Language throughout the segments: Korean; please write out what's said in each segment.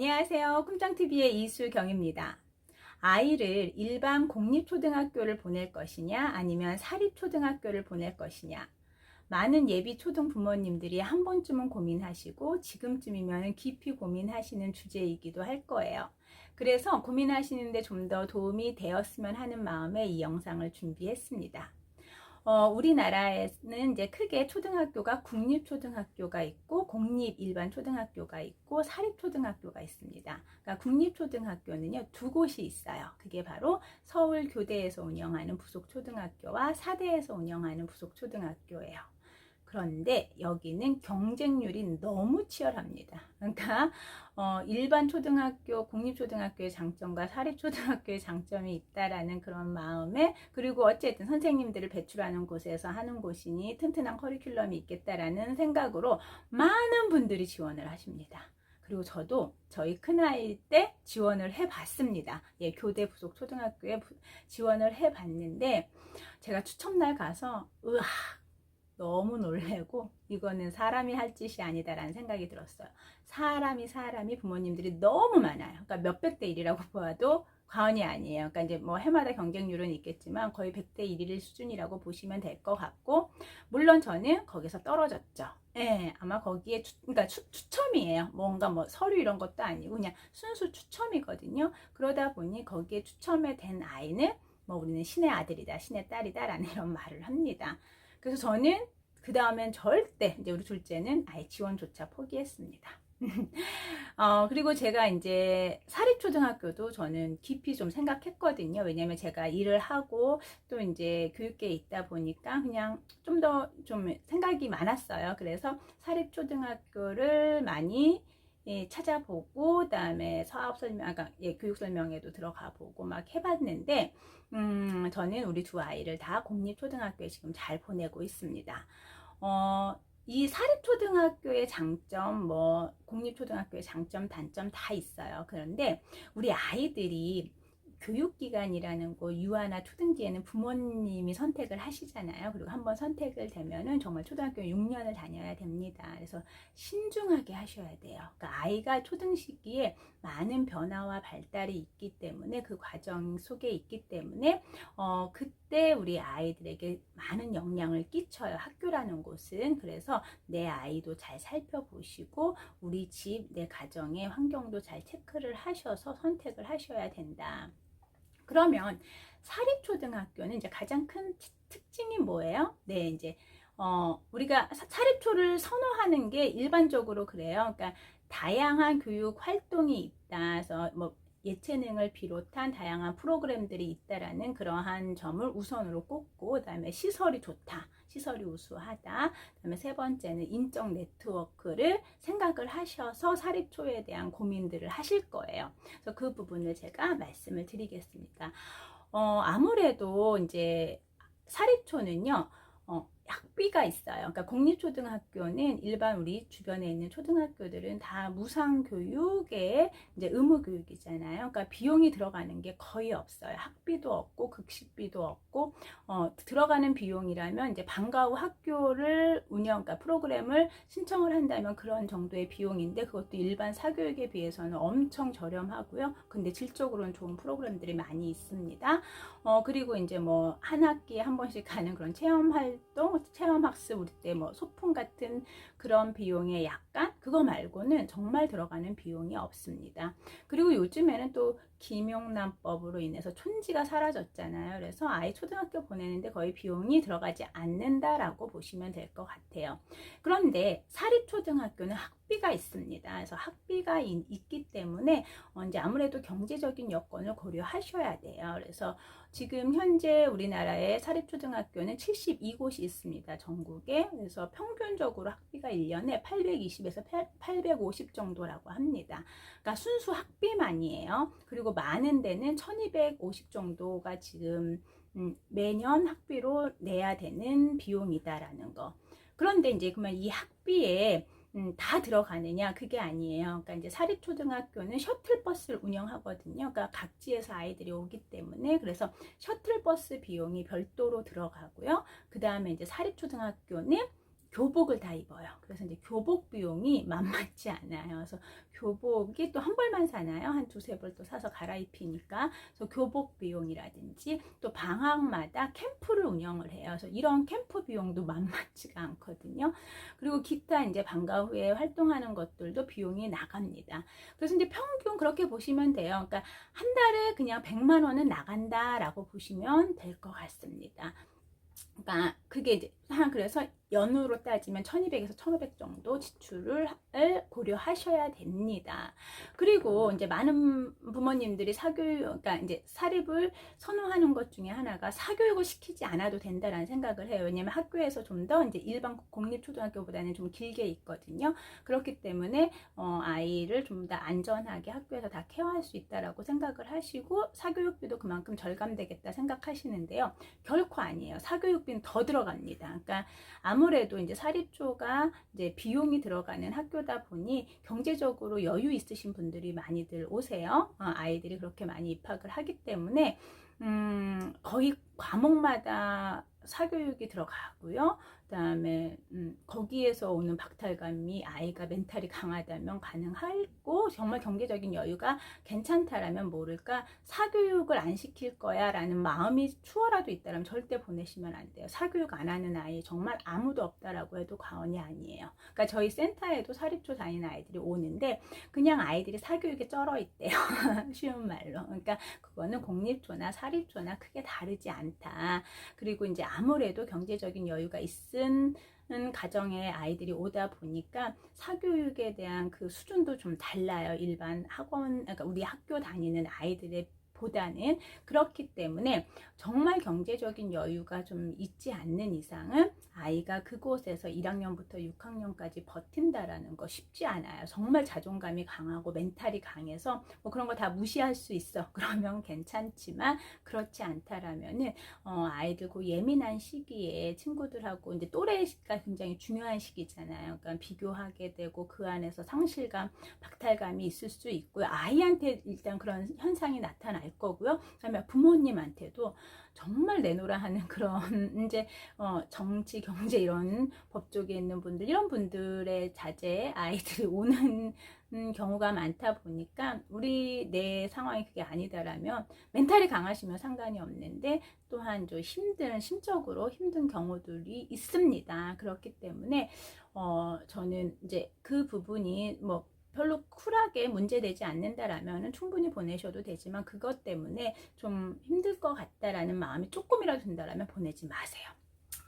안녕하세요. 쿰짱TV의 이수경입니다. 아이를 일반 공립초등학교를 보낼 것이냐, 아니면 사립초등학교를 보낼 것이냐. 많은 예비 초등 부모님들이 한 번쯤은 고민하시고 지금쯤이면 깊이 고민하시는 주제이기도 할 거예요. 그래서 고민하시는데 좀 더 도움이 되었으면 하는 마음에 이 영상을 준비했습니다. 어, 우리나라에는 이제 크게 초등학교가 국립초등학교가 있고 공립 일반 초등학교가 있고 사립초등학교가 있습니다. 그러니까 국립초등학교는요 두 곳이 있어요. 그게 바로 서울 교대에서 운영하는 부속초등학교와 사대에서 운영하는 부속초등학교예요. 그런데 여기는 경쟁률이 너무 치열합니다. 그러니까 어, 일반 초등학교, 공립초등학교의 장점과 사립초등학교의 장점이 있다라는 그런 마음에 그리고 어쨌든 선생님들을 배출하는 곳에서 하는 곳이니 튼튼한 커리큘럼이 있겠다라는 생각으로 많은 분들이 지원을 하십니다. 그리고 저도 저희 큰아이 때 지원을 해봤습니다. 예, 교대 부속 초등학교에 지원을 해봤는데 제가 추첨날 가서 으아 너무 놀래고 이거는 사람이 할 짓이 아니다라는 생각이 들었어요. 사람이 사람이 부모님들이 너무 많아요. 그러니까 몇백 대 1이라고 보아도 과언이 아니에요. 그러니까 이제 뭐 해마다 경쟁률은 있겠지만 거의 100대 1일 수준이라고 보시면 될 것 같고 물론 저는 거기서 떨어졌죠. 예, 아마 거기에 추, 그러니까 추, 추첨이에요. 뭔가 뭐 서류 이런 것도 아니고 그냥 순수 추첨이거든요. 그러다 보니 거기에 추첨에 된 아이는 뭐 우리는 신의 아들이다, 신의 딸이다라는 이런 말을 합니다. 그래서 저는 그 다음엔 절대 이제 우리 둘째는 아예 지원조차 포기했습니다. 어, 그리고 제가 이제 사립초등학교도 저는 깊이 좀 생각했거든요. 왜냐면 제가 일을 하고 또 이제 교육계에 있다 보니까 그냥 좀 더좀 생각이 많았어요. 그래서 사립초등학교를 많이 예, 찾아보고 그다음에 사업 설명, 아까 예, 교육 설명회도 들어가 보고 막 해봤는데 음, 저는 우리 두 아이를 다 공립 초등학교에 지금 잘 보내고 있습니다. 어, 이 사립초등학교의 장점, 뭐 공립초등학교의 장점, 단점 다 있어요. 그런데 우리 아이들이 교육기관이라는 곳 유아나 초등기에는 부모님이 선택을 하시잖아요. 그리고 한번 선택을 되면은 정말 초등학교 6년을 다녀야 됩니다. 그래서 신중하게 하셔야 돼요. 그러니까 아이가 초등 시기에 많은 변화와 발달이 있기 때문에 그 과정 속에 있기 때문에 어 그때 우리 아이들에게 많은 영향을 끼쳐요. 학교라는 곳은 그래서 내 아이도 잘 살펴보시고 우리 집, 내 가정의 환경도 잘 체크를 하셔서 선택을 하셔야 된다. 그러면 사립초등학교는 이제 가장 큰 특징이 뭐예요? 네, 이제 어, 우리가 사립초를 선호하는 게 일반적으로 그래요. 그러니까 다양한 교육 활동이 있다. 그래서 뭐 예체능을 비롯한 다양한 프로그램들이 있다라는 그러한 점을 우선으로 꼽고 그다음에 시설이 좋다. 시설이 우수하다. 그다음에 세 번째는 인적 네트워크를 생각을 하셔서 사립초에 대한 고민들을 하실 거예요. 그래서 그 부분을 제가 말씀을 드리겠습니다. 어, 아무래도 이제 사립초는요. 어, 학비가 있어요. 그러니까 공립초등학교는 일반 우리 주변에 있는 초등학교들은 다 무상 교육의 이제 의무 교육이잖아요. 그러니까 비용이 들어가는 게 거의 없어요. 학비도 없고 급식비도 없고 어, 들어가는 비용이라면 이제 방과 후 학교를 운영, 그러니까 프로그램을 신청을 한다면 그런 정도의 비용인데 그것도 일반 사교육에 비해서는 엄청 저렴하고요. 근데 질적으로는 좋은 프로그램들이 많이 있습니다. 어, 그리고 이제 뭐 한 학기에 한 번씩 가는 그런 체험 활동, 체험 학습 우리 때 뭐 소풍 같은 그런 비용에 약간 그거 말고는 정말 들어가는 비용이 없습니다. 그리고 요즘에는 또 김용남법으로 인해서 촌지가 사라졌잖아요. 그래서 아이 초등학교 보내는데 거의 비용이 들어가지 않는다라고 보시면 될 것 같아요. 그런데 사립초등학교는 학비가 있습니다. 그래서 학비가 있기 때문에 어, 이제 아무래도 경제적인 여건을 고려하셔야 돼요. 그래서 지금 현재 우리나라의 사립초등학교는 72곳이 있습니다. 전국에. 그래서 평균적으로 학비가 1년에 820에서 850 정도라고 합니다. 그러니까 순수 학비만이에요. 그리고 많은 데는 1250 정도가 지금 음, 매년 학비로 내야 되는 비용이다라는 거. 그런데 이제 그러면 이 학비에 음, 다 들어가느냐 그게 아니에요. 그러니까 이제 사립초등학교는 셔틀버스를 운영하거든요. 그러니까 각지에서 아이들이 오기 때문에 그래서 셔틀버스 비용이 별도로 들어가고요. 그 다음에 이제 사립초등학교는 교복을 다 입어요. 그래서 이제 교복 비용이 만만치 않아요. 그래서 교복이 또 한 벌만 사나요? 한 두세 벌 또 사서 갈아입히니까. 그래서 교복 비용이라든지 또 방학마다 캠프를 운영을 해요. 그래서 이런 캠프 비용도 만만치가 않거든요. 그리고 기타 이제 방과 후에 활동하는 것들도 비용이 나갑니다. 그래서 이제 평균 그렇게 보시면 돼요. 그러니까 한 달에 그냥 100만 원은 나간다라고 보시면 될 것 같습니다. 그러니까 그게 이제 한 그래서 연으로 따지면 1200에서 1500 정도 지출을 고려하셔야 됩니다. 그리고 이제 많은 부모님들이 사교육, 그러니까 이제 사립을 선호하는 것 중에 하나가 사교육을 시키지 않아도 된다라는 생각을 해요. 왜냐면 학교에서 좀 더 이제 일반 공립초등학교보다는 좀 길게 있거든요. 그렇기 때문에 어, 아이를 좀 더 안전하게 학교에서 다 케어할 수 있다라고 생각을 하시고 사교육비도 그만큼 절감되겠다 생각하시는데요. 결코 아니에요. 사교육비는 더 들어갑니다. 그러니까 아무 래도 이제 사립초가 이제 비용이 들어가는 학교다 보니 경제적으로 여유 있으신 분들이 많이들 오세요. 어, 아이들이 그렇게 많이 입학을 하기 때문에 음, 거의 과목마다 사교육이 들어가고요. 그다음에 음, 거기에서 오는 박탈감이 아이가 멘탈이 강하다면 가능하고 정말 경제적인 여유가 괜찮다라면 모를까 사교육을 안 시킬 거야라는 마음이 추워라도 있다면 절대 보내시면 안 돼요. 사교육 안 하는 아이 정말 아무도 없다라고 해도 과언이 아니에요. 그러니까 저희 센터에도 사립초 다니는 아이들이 오는데 그냥 아이들이 사교육에 쩔어 있대요. 쉬운 말로. 그러니까 그거는 공립초나 사립초나 크게 다르지 않다. 그리고 이제 아무래도 경제적인 여유가 있으 은 가정의 아이들이 오다 보니까 사교육에 대한 그 수준도 좀 달라요. 일반 학원, 그러니까 우리 학교 다니는 아이들의 보다는 그렇기 때문에 정말 경제적인 여유가 좀 있지 않는 이상은 아이가 그곳에서 1학년부터 6학년까지 버틴다라는 거 쉽지 않아요. 정말 자존감이 강하고 멘탈이 강해서 뭐 그런 거 다 무시할 수 있어. 그러면 괜찮지만 그렇지 않다라면은 어 아이들 그 예민한 시기에 친구들하고 이제 또래가 굉장히 중요한 시기잖아요. 그러니까 비교하게 되고 그 안에서 상실감, 박탈감이 있을 수 있고요. 아이한테 일단 그런 현상이 나타 날 거고요. 그다음에 부모님한테도 정말 내놓으라 하는 그런 이제 어 정치 경제 이런 법 쪽에 있는 분들 이런 분들의 자제 아이들이 오는 경우가 많다 보니까 우리 내 상황이 그게 아니다라면 멘탈이 강하시면 상관이 없는데 또한 좀 힘든 심적으로 힘든 경우들이 있습니다. 그렇기 때문에 어 저는 이제 그 부분이 뭐 별로 쿨하게 문제되지 않는다라면 충분히 보내셔도 되지만 그것 때문에 좀 힘들 것 같다라는 마음이 조금이라도 든다라면 보내지 마세요.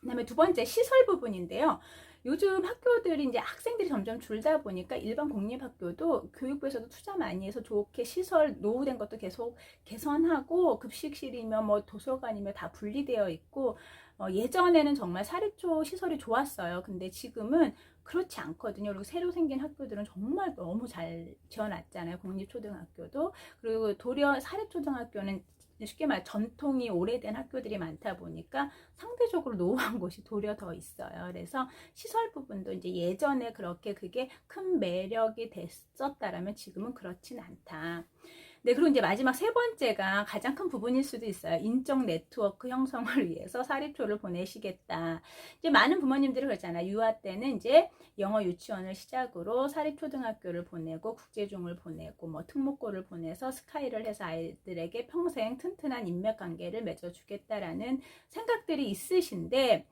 그 다음에 두 번째 시설 부분인데요. 요즘 학교들이 이제 학생들이 점점 줄다 보니까 일반 공립학교도 교육부에서도 투자 많이 해서 좋게 시설 노후된 것도 계속 개선하고 급식실이며 뭐 도서관이며 다 분리되어 있고 어 예전에는 정말 사립초 시설이 좋았어요. 근데 지금은 그렇지 않거든요. 그리고 새로 생긴 학교들은 정말 너무 잘 지어놨잖아요. 공립초등학교도. 그리고 도리어 사립초등학교는 쉽게 말 전통이 오래된 학교들이 많다 보니까 상대적으로 노후한 곳이 도리어 더 있어요. 그래서 시설 부분도 이제 예전에 그렇게 그게 큰 매력이 됐었다라면 지금은 그렇진 않다. 네, 그리고 이제 마지막 세 번째가 가장 큰 부분일 수도 있어요. 인적 네트워크 형성을 위해서 사립초를 보내시겠다. 이제 많은 부모님들이 그러잖아요. 유아 때는 이제 영어 유치원을 시작으로 사립초등학교를 보내고 국제중을 보내고 뭐 특목고를 보내서 스카이를 해서 아이들에게 평생 튼튼한 인맥 관계를 맺어주겠다라는 생각들이 있으신데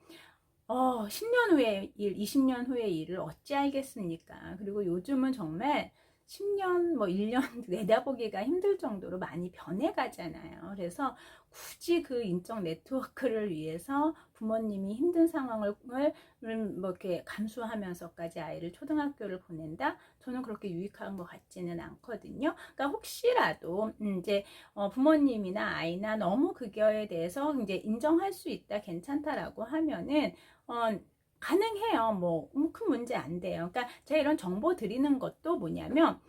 어, 10년 후의 일, 20년 후의 일을 어찌 알겠습니까? 그리고 요즘은 정말 10년, 뭐 1년 내다보기가 힘들 정도로 많이 변해가잖아요. 그래서 굳이 그 인적 네트워크를 위해서 부모님이 힘든 상황을 뭐 이렇게 감수하면서까지 아이를 초등학교를 보낸다? 저는 그렇게 유익한 것 같지는 않거든요. 그러니까 혹시라도 이제 어, 부모님이나 아이나 너무 그거에 대해서 이제 인정할 수 있다, 괜찮다라고 하면은 어, 가능해요. 뭐 큰 문제 안 돼요. 그러니까 제가 이런 정보 드리는 것도 뭐냐면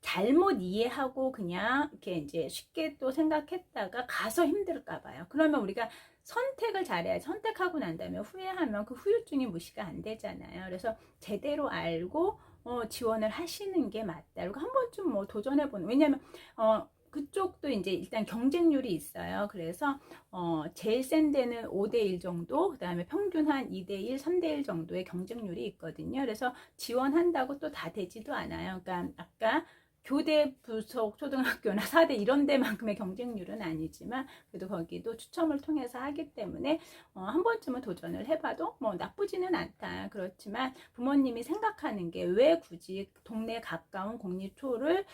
잘못 이해하고 그냥 이렇게 이제 쉽게 또 생각했다가 가서 힘들까 봐요. 그러면 우리가 선택을 잘해야 선택하고 난 다음에 후회하면 그 후유증이 무시가 안 되잖아요. 그래서 제대로 알고 어, 지원을 하시는 게 맞다. 그리고 한 번쯤 뭐 도전해보는 왜냐면 어, 그쪽도 이제 일단 경쟁률이 있어요. 그래서 어, 제일 센 데는 5대1 정도, 그 다음에 평균 한 2대1, 3대1 정도의 경쟁률이 있거든요. 그래서 지원한다고 또 다 되지도 않아요. 그러니까 아까 교대 부속 초등학교나 4대 이런 데만큼의 경쟁률은 아니지만 그래도 거기도 추첨을 통해서 하기 때문에 어, 한 번쯤은 도전을 해봐도 뭐 나쁘지는 않다. 그렇지만 부모님이 생각하는 게 왜 굳이 동네 가까운 공립초를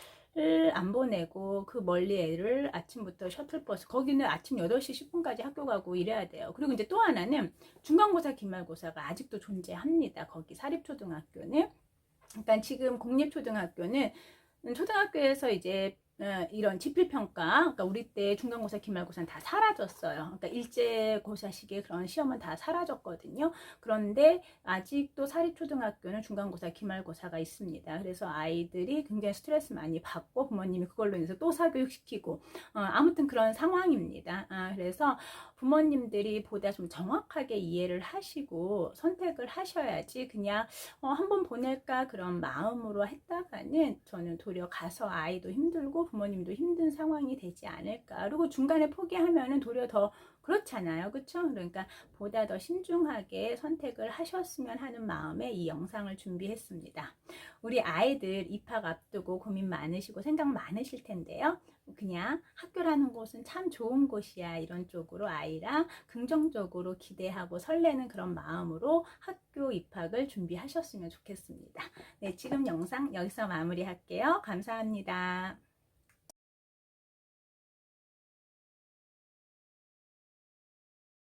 안 보내고 그 멀리 애를 아침부터 셔틀버스 거기는 아침 8시 10분까지 학교 가고 이래야 돼요. 그리고 이제 또 하나는 중간고사 기말고사가 아직도 존재합니다. 거기 사립초등학교는 그러니까 지금 공립초등학교는 초등학교에서 이제 어, 이런 지필평가, 그러니까 우리 때 중간고사, 기말고사는 다 사라졌어요. 그러니까 일제고사식의 그런 시험은 다 사라졌거든요. 그런데 아직도 사립초등학교는 중간고사, 기말고사가 있습니다. 그래서 아이들이 굉장히 스트레스 많이 받고 부모님이 그걸로 인해서 또 사교육시키고 어, 아무튼 그런 상황입니다. 아, 그래서 부모님들이 보다 좀 정확하게 이해를 하시고 선택을 하셔야지 그냥 어, 한번 보낼까 그런 마음으로 했다가는 저는 도리어 가서 아이도 힘들고 부모님도 힘든 상황이 되지 않을까. 그리고 중간에 포기하면은 도리어 더 그렇잖아요. 그쵸? 그러니까 보다 더 신중하게 선택을 하셨으면 하는 마음에 이 영상을 준비했습니다. 우리 아이들 입학 앞두고 고민 많으시고 생각 많으실 텐데요. 그냥 학교라는 곳은 참 좋은 곳이야. 이런 쪽으로 아이랑 긍정적으로 기대하고 설레는 그런 마음으로 학교 입학을 준비하셨으면 좋겠습니다. 네, 지금 영상 여기서 마무리할게요. 감사합니다.